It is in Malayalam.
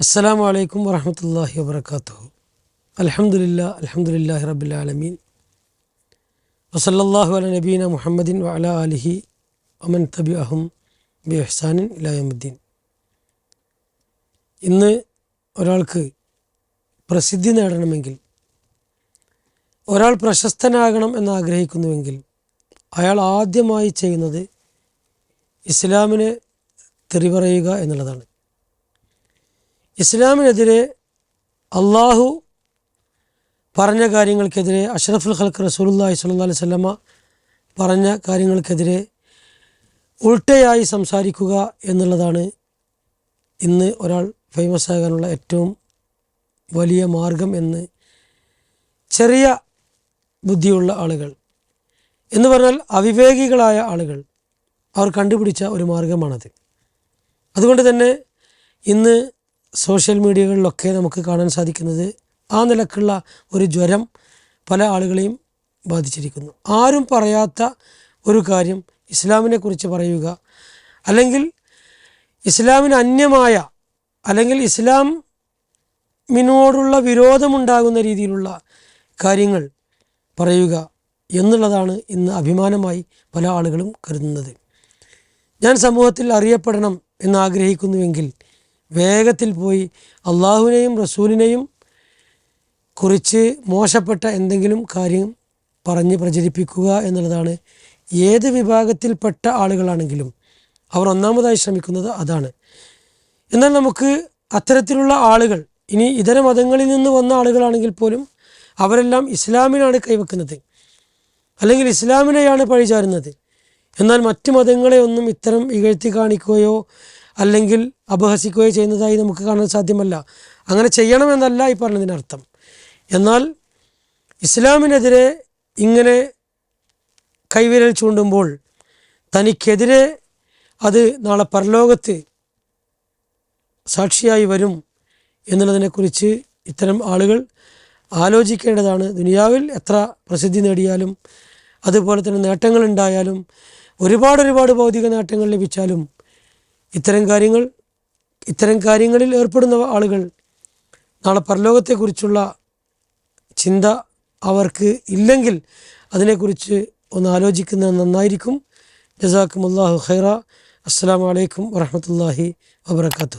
അസ്സലാമു അലൈക്കും വറഹമത്തല്ലാഹി വാത്തു അലഹമുല്ല അൽഹംദുലില്ലാഹി റബ്ബിൽ ആലമീൻ. വസല്ലല്ലാഹു അല നബീന മുഹമ്മദിൻ വഅല അമൻ തബി അഹും ബി അഹ്സാനിൻ ഇലായമുദ്ദീൻ ഇന്ന് ഒരാൾക്ക് പ്രസിദ്ധി നേടണമെങ്കിൽ ഒരാൾ പ്രശസ്തനാകണം എന്നാഗ്രഹിക്കുന്നുവെങ്കിൽ അയാൾ ആദ്യമായി ചെയ്യുന്നത് ഇസ്ലാമിനെ തെറി പറയുക എന്നുള്ളതാണ്. ഇസ്ലാമിനെതിരെ അള്ളാഹു പറഞ്ഞ കാര്യങ്ങൾക്കെതിരെ അഷ്റഫുൽ ഖൽക്ക് റസൂലുല്ലാഹി സ്വല്ലല്ലാഹി അലൈഹി വസല്ലമ പറഞ്ഞ കാര്യങ്ങൾക്കെതിരെ ഉൾട്ടയായി സംസാരിക്കുക എന്നുള്ളതാണ് ഇന്ന് ഒരാൾ ഫേമസ് ആകാനുള്ള ഏറ്റവും വലിയ മാർഗം എന്ന് ചെറിയ ബുദ്ധിയുള്ള ആളുകൾ. എന്ന് പറഞ്ഞാൽ അവിവേകികളായ ആളുകൾ അവർ കണ്ടുപിടിച്ച ഒരു മാർഗമാണത്. അതുകൊണ്ട് തന്നെ ഇന്ന് സോഷ്യൽ മീഡിയകളിലൊക്കെ നമുക്ക് കാണാൻ സാധിക്കുന്നത് ആ നിലക്കുള്ള ഒരു ജ്വരം പല ആളുകളെയും ബാധിച്ചിരിക്കുന്നു. ആരും പറയാത്ത ഒരു കാര്യം ഇസ്ലാമിനെ കുറിച്ച് പറയുക. അല്ലെങ്കിൽ ഇസ്ലാമിന് അന്യമായ അല്ലെങ്കിൽ ഇസ്ലാം ഇസ്ലാമിനോടുള്ള വിരോധമുണ്ടാകുന്ന രീതിയിലുള്ള കാര്യങ്ങൾ പറയുക എന്നുള്ളതാണ് ഇന്ന് അഭിമാനമായി പല ആളുകളും കരുതുന്നത്. ഞാൻ സമൂഹത്തിൽ അറിയപ്പെടണം എന്ന് ആഗ്രഹിക്കുന്നുവെങ്കിൽ വേഗത്തിൽ പോയി അള്ളാഹുവിനെയും റസൂലിനെയും കുറിച്ച് മോശപ്പെട്ട എന്തെങ്കിലും കാര്യം പറഞ്ഞ് പ്രചരിപ്പിക്കുക എന്നുള്ളതാണ്. ഏത് വിഭാഗത്തിൽപ്പെട്ട ആളുകളാണെങ്കിലും അവർ ഒന്നാമതായി ശ്രമിക്കുന്നത് അതാണ്. എന്നാൽ നമുക്ക് അത്തരത്തിലുള്ള ആളുകൾ ഇനി ഇതര മതങ്ങളിൽ നിന്ന് വന്ന ആളുകളാണെങ്കിൽ പോലും അവരെല്ലാം ഇസ്ലാമിനാണ് കൈവെക്കുന്നത്. അല്ലെങ്കിൽ ഇസ്ലാമിനെയാണ് പഴിചാരുന്നത്. എന്നാൽ മറ്റു മതങ്ങളെ ഒന്നും ഇത്തരം ഇകഴ്ത്തി കാണിക്കുകയോ അല്ലെങ്കിൽ അപഹസിക്കുകയോ ചെയ്യുന്നതായി നമുക്ക് കാണാൻ സാധ്യമല്ല. അങ്ങനെ ചെയ്യണമെന്നല്ല ഈ പറഞ്ഞതിനർത്ഥം. എന്നാൽ ഇസ്ലാമിനെതിരെ ഇങ്ങനെ കൈവിരൽ ചൂണ്ടുമ്പോൾ തനിക്കെതിരെ അത് നാളെ പരലോകത്ത് സാക്ഷിയായി വരും എന്നുള്ളതിനെക്കുറിച്ച് ഇത്തരം ആളുകൾ ആലോചിക്കേണ്ടതാണ്. ദുനിയാവിൽ എത്ര പ്രസിദ്ധി നേടിയാലും അതുപോലെ തന്നെ നേട്ടങ്ങളുണ്ടായാലും ഒരുപാട് ഒരുപാട് ഭൗതിക നേട്ടങ്ങൾ ലഭിച്ചാലും ഇത്തരം കാര്യങ്ങൾ ഇത്തരം കാര്യങ്ങളിൽ ഏർപ്പെടുന്ന ആളുകൾ നാളെ പരലോകത്തെക്കുറിച്ചുള്ള ചിന്ത അവർക്ക് ഇല്ലെങ്കിൽ അതിനെക്കുറിച്ച് ഒന്ന് ആലോചിക്കുന്നത് നന്നായിരിക്കും. ജസാക്കും അള്ളാഹു ഖൈറ. അസ്സാം വലൈക്കും വറഹമത്തല്ലാഹി വാബർക്കാത്തു